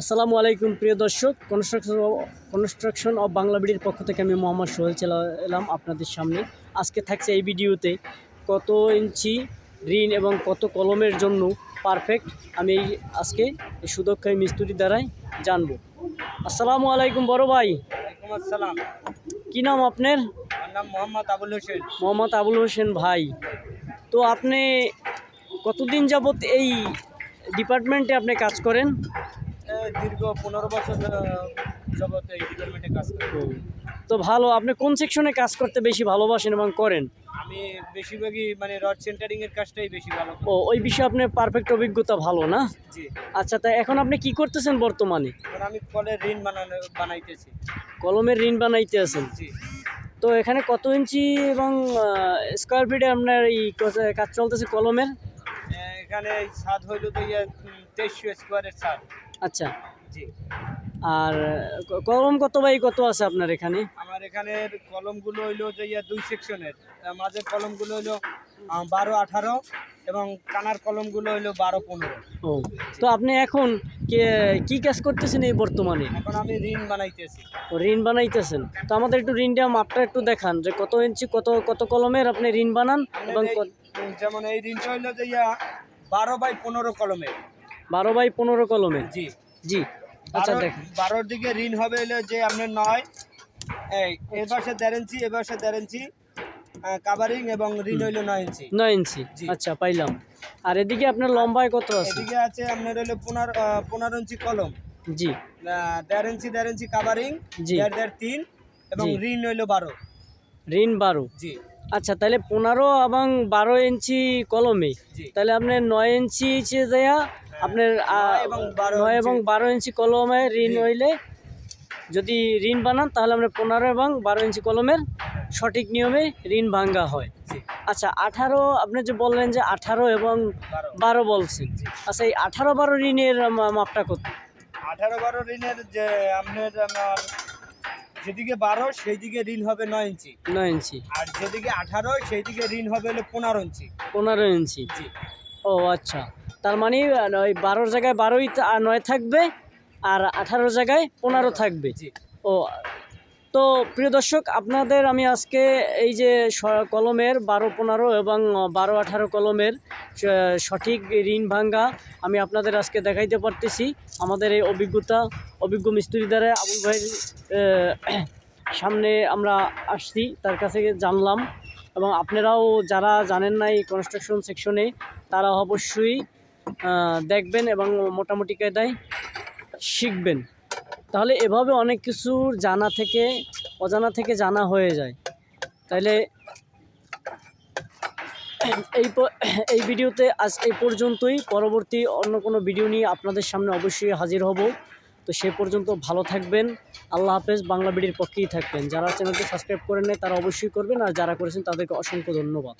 আসসালামু আলাইকুম প্রিয় দর্শক। কনস্ট্রাকশন কনস্ট্রাকশন অফ বাংলা বিডির পক্ষ থেকে আমি মোহাম্মদ সোহেল চলে এলাম আপনাদের সামনে। আজকে থাকছে এই ভিডিওতে কত ইঞ্চি ঋণ এবং কত কলমের জন্য পারফেক্ট আমি এই আজকে এই সুদক্ষ মিস্ত্রি দ্বারাই জানব। আসসালামু আলাইকুম বড় ভাই। আসসালাম। কী নাম আপনার? নাম মোহাম্মদ আবুল হোসেন। মোহাম্মদ আবুল হোসেন ভাই। তো আপনি কতদিন যাবত এই ডিপার্টমেন্টে আপনি কাজ করেন? দীর্ঘ পনেরো বছর যাবত এই ডিপার্টমেন্টে কাজ করি। তো ভালো আপনি কোন সেকশনে কাজ করতে বেশি ভালোবাসেন এবং করেন? আমি বেশিরভাগই মানে রড সেন্টারিং এর কাজটাই বেশি ভালো ও ওই বিষয়ে আপনার পারফেক্ট অভিজ্ঞতা ভালো না? জি। আচ্ছা তা এখন আপনি কি করতেছেন বর্তমানে? আমি কলের ঋণ বানানো বানাইতেছি। কলমের ঋণ বানাইতে আছেন? জি। তো এখানে কত ইঞ্চি এবং স্কোয়ার ফিটে আপনার এই কাজ চলতেছে কলমের? এখানে ছাদ হইল তো ইয়ে তেইশশো স্কোয়ারের ছাদ। আচ্ছা। জি। আর কলম কত বাই কত আছে আপনার এখানে? আমার এখানের কলমগুলো হইল যে ইয়ে দুই সেকশনের। মাঝের কলমগুলো হইল বারো আঠারো এবং কানার কলমগুলো হইল বারো পনেরো। ও তো আপনি এখন কে- কি কাজ করতেছেন এই বর্তমানে? এখন আমি ঋণ বানাইতেছি। ও ঋণ বানাইতেছেন। তো আমাদের একটু ঋণটা মাপটা একটু দেখান যে কত ইঞ্চি কত কত কলমের আপনি ঋণ বানান এবং যেমন এই ঋণটা হইল যে ইয়া বারো বাই পনেরো কলমের। বারো বাই পনেরো কলমে? জি। জি আচ্ছা দেখেন। বারোর দিকে ঋণ হবে হইল যে আপনার নয় এই এর পাশে দেড় ইঞ্চি এ পাশে দেড় ইঞ্চি কাভারিং এবং ঋণ হইল নয় ইঞ্চি। নয় ইঞ্চি? আচ্ছা পাইলাম। আর এদিকে আপনার লম্বায় কত আছে? এদিকে আছে আপনার হইল পনেরো পনেরো ইঞ্চি কলম। জি। দেড় ইঞ্চি দেড় ইঞ্চি কাভারিং জি। দেড় দেড় তিন এবং ঋণ হইল বারো। ঋণ বারো? জি। আচ্ছা তাহলে পনেরো এবং বারো ইঞ্চি কলমে। তাহলে আপনার নয় ইঞ্চি দেয়া আপনার নয় এবং বারো ইঞ্চি। কলমে ঋণ হইলে যদি ঋণ বানান তাহলে আপনার পনেরো এবং বারো ইঞ্চি কলমের সঠিক নিয়মে ঋণ ভাঙ্গা হয়। আচ্ছা আঠারো আপনি যে বললেন যে আঠারো এবং বারো। বলছেন। আচ্ছা এই আঠারো বারো ঋণের মাপটা কত? আঠারো বারো ঋণের যে আপনার আমার যেদিকে বারো সেই দিকে ঋণ হবে নয় ইঞ্চি। নয় ইঞ্চি। আর যেদিকে আঠারো সেই দিকে ঋণ হবে হলো পনেরো ইঞ্চি। পনেরো ইঞ্চি। জি। ও আচ্ছা। তার মানে ওই বারোর জায়গায় বারোই নয় থাকবে আর আঠারো জায়গায় পনেরো থাকবে। জি। ও তো প্রিয় দর্শক, আপনাদের আমি আজকে এই যে কলমের বারো পনেরো এবং বারো আঠারো কলমের সঠিক ঋণ ভাঙ্গা আমি আপনাদের আজকে দেখাইতে পারতেছি। আমাদের এই অভিজ্ঞতা, অভিজ্ঞ মিস্ত্রি দ্বারা আবুল ভাইয়ের সামনে আমরা আসছি, তার কাছে জানলাম এবং আপনারাও যারা জানেন না এই কনস্ট্রাকশন সেকশনে তারা অবশ্যই দেখবেন এবং মোটামুটি কায়দায় শিখবেন। তাহলে এভাবে অনেক কিছু জানা থেকে, অজানা থেকে জানা হয়ে যায়। তাহলে এই এই ভিডিওতে আজ এই পর্যন্তই। পরবর্তী অন্য কোনো ভিডিও নিয়ে আপনাদের সামনে অবশ্যই হাজির হব। তো সে পর্যন্ত ভালো থাকবেন। আল্লাহ হাফেজ। বাংলা বিডির পক্ষেই থাকবেন। যারা চ্যানেলটি সাবস্ক্রাইব করেন তারা অবশ্যই করবেন। আর যারা করেছেন, তাদেরকে অসংখ্য ধন্যবাদ।